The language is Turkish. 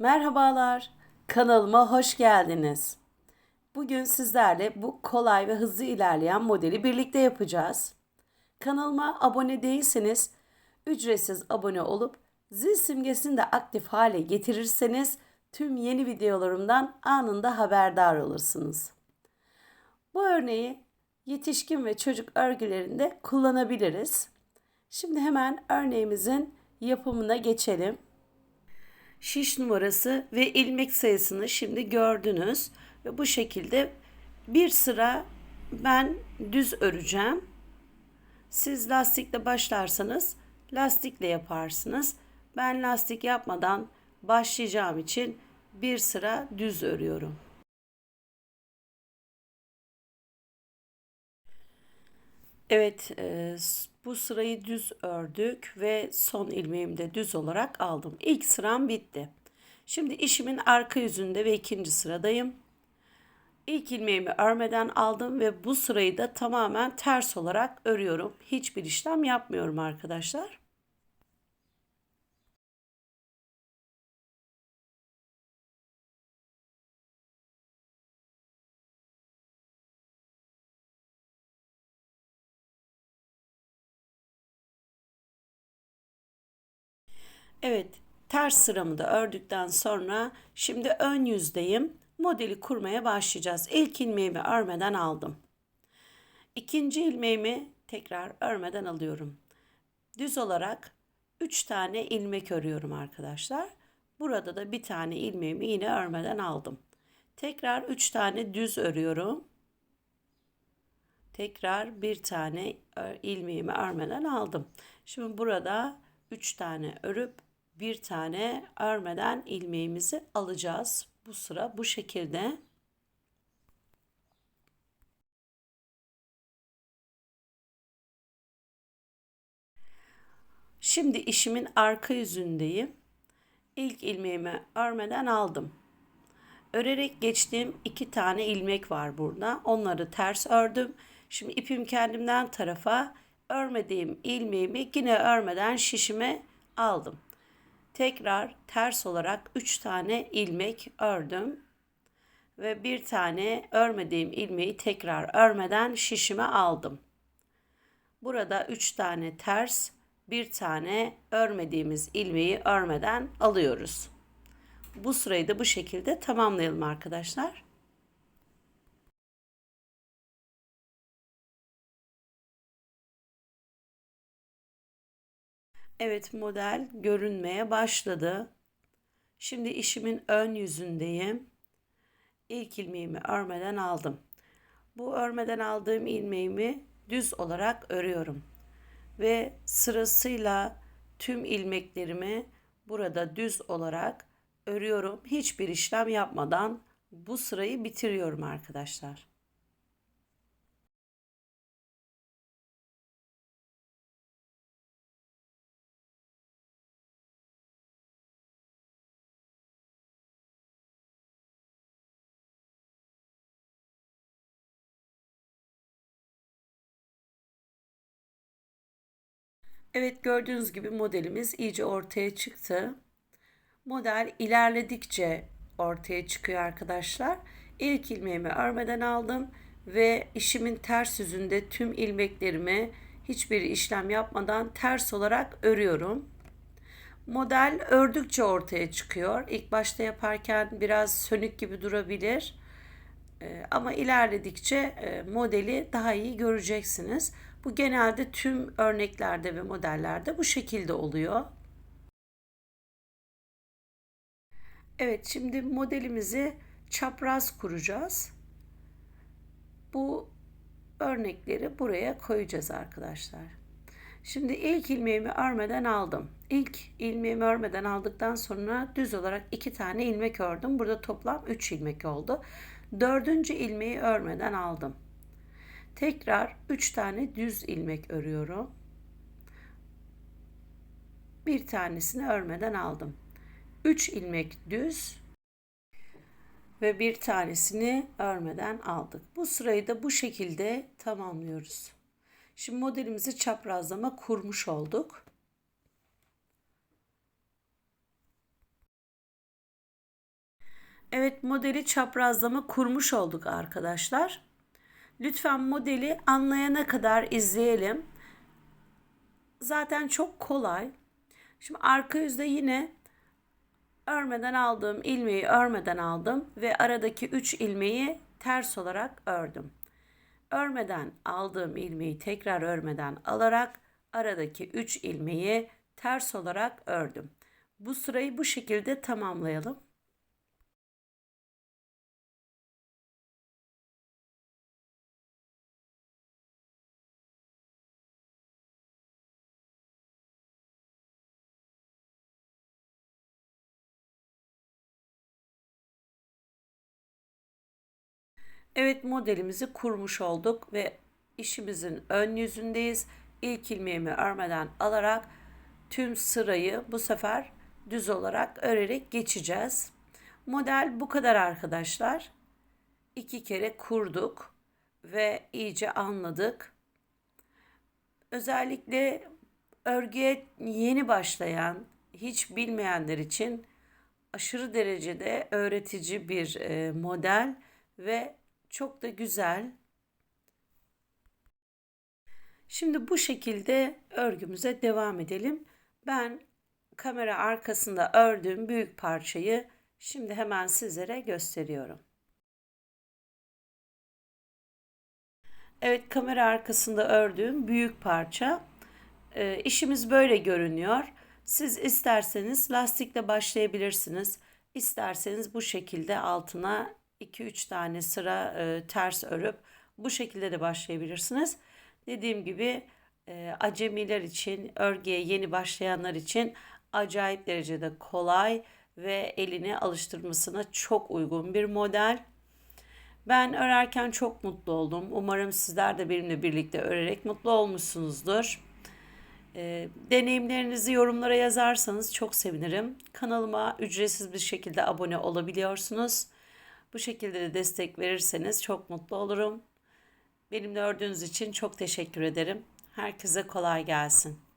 Merhabalar, kanalıma hoş geldiniz. Bugün sizlerle bu kolay ve hızlı ilerleyen modeli birlikte yapacağız. Kanalıma abone değilseniz ücretsiz abone olup zil simgesini de aktif hale getirirseniz tüm yeni videolarımdan anında haberdar olursunuz. Bu örneği yetişkin ve çocuk örgülerinde kullanabiliriz. Şimdi hemen örneğimizin yapımına geçelim şiş numarası ve ilmek sayısını şimdi gördünüz. Ve bu şekilde bir sıra ben düz öreceğim. Siz lastikle başlarsanız lastikle yaparsınız. Ben lastik yapmadan başlayacağım için bir sıra düz örüyorum. Evet, e, bu sırayı düz ördük ve son ilmeğimi de düz olarak aldım. İlk sıram bitti. Şimdi işimin arka yüzünde ve ikinci sıradayım. İlk ilmeğimi örmeden aldım ve bu sırayı da tamamen ters olarak örüyorum. Hiçbir işlem yapmıyorum arkadaşlar. Evet, ters sıramı da ördükten sonra şimdi ön yüzdeyim. Modeli kurmaya başlayacağız. İlk ilmeğimi örmeden aldım. İkinci ilmeğimi tekrar örmeden alıyorum. Düz olarak 3 tane ilmek örüyorum arkadaşlar. Burada da bir tane ilmeğimi yine örmeden aldım. Tekrar 3 tane düz örüyorum. Tekrar bir tane ilmeğimi örmeden aldım. Şimdi burada 3 tane örüp bir tane örmeden ilmeğimizi alacağız. Bu sıra bu şekilde. Şimdi işimin arka yüzündeyim. İlk ilmeğimi örmeden aldım. Örerek geçtiğim iki tane ilmek var burada. Onları ters ördüm. Şimdi ipim kendimden tarafa örmediğim ilmeğimi yine örmeden şişime aldım. Tekrar ters olarak 3 tane ilmek ördüm. Ve bir tane örmediğim ilmeği tekrar örmeden şişime aldım. Burada 3 tane ters, bir tane örmediğimiz ilmeği örmeden alıyoruz. Bu sırayı da bu şekilde tamamlayalım arkadaşlar. Evet model görünmeye başladı. Şimdi işimin ön yüzündeyim. İlk ilmeğimi örmeden aldım. Bu örmeden aldığım ilmeğimi düz olarak örüyorum. Ve sırasıyla tüm ilmeklerimi burada düz olarak örüyorum. Hiçbir işlem yapmadan bu sırayı bitiriyorum arkadaşlar. Evet gördüğünüz gibi modelimiz iyice ortaya çıktı. Model ilerledikçe ortaya çıkıyor arkadaşlar. İlk ilmeğimi örmeden aldım ve işimin ters yüzünde tüm ilmeklerimi hiçbir işlem yapmadan ters olarak örüyorum. Model ördükçe ortaya çıkıyor. İlk başta yaparken biraz sönük gibi durabilir. Ee, ama ilerledikçe e, modeli daha iyi göreceksiniz. Bu genelde tüm örneklerde ve modellerde bu şekilde oluyor. Evet şimdi modelimizi çapraz kuracağız. Bu örnekleri buraya koyacağız arkadaşlar. Şimdi ilk ilmeğimi örmeden aldım. İlk ilmeğimi örmeden aldıktan sonra düz olarak iki tane ilmek ördüm. Burada toplam 3 ilmek oldu. Dördüncü ilmeği örmeden aldım. Tekrar 3 tane düz ilmek örüyorum. Bir tanesini örmeden aldım. 3 ilmek düz ve bir tanesini örmeden aldık. Bu sırayı da bu şekilde tamamlıyoruz. Şimdi modelimizi çaprazlama kurmuş olduk. Evet modeli çaprazlama kurmuş olduk arkadaşlar. Lütfen modeli anlayana kadar izleyelim. Zaten çok kolay. Şimdi arka yüzde yine örmeden aldığım ilmeği örmeden aldım ve aradaki 3 ilmeği ters olarak ördüm. Örmeden aldığım ilmeği tekrar örmeden alarak aradaki 3 ilmeği ters olarak ördüm. Bu sırayı bu şekilde tamamlayalım. Evet modelimizi kurmuş olduk ve işimizin ön yüzündeyiz. İlk ilmeğimi örmeden alarak tüm sırayı bu sefer düz olarak örerek geçeceğiz. Model bu kadar arkadaşlar. İki kere kurduk ve iyice anladık. Özellikle örgüye yeni başlayan, hiç bilmeyenler için aşırı derecede öğretici bir e, model ve çok da güzel. Şimdi bu şekilde örgümüze devam edelim. Ben kamera arkasında ördüğüm büyük parçayı şimdi hemen sizlere gösteriyorum. Evet kamera arkasında ördüğüm büyük parça. E, işimiz böyle görünüyor. Siz isterseniz lastikle başlayabilirsiniz. İsterseniz bu şekilde altına 2-3 tane sıra e, ters örüp bu şekilde de başlayabilirsiniz. Dediğim gibi e, acemiler için, örgüye yeni başlayanlar için acayip derecede kolay ve elini alıştırmasına çok uygun bir model. Ben örerken çok mutlu oldum. Umarım sizler de benimle birlikte örerek mutlu olmuşsunuzdur. E, deneyimlerinizi yorumlara yazarsanız çok sevinirim. Kanalıma ücretsiz bir şekilde abone olabiliyorsunuz. Bu şekilde de destek verirseniz çok mutlu olurum. Benimle ördüğünüz için çok teşekkür ederim. Herkese kolay gelsin.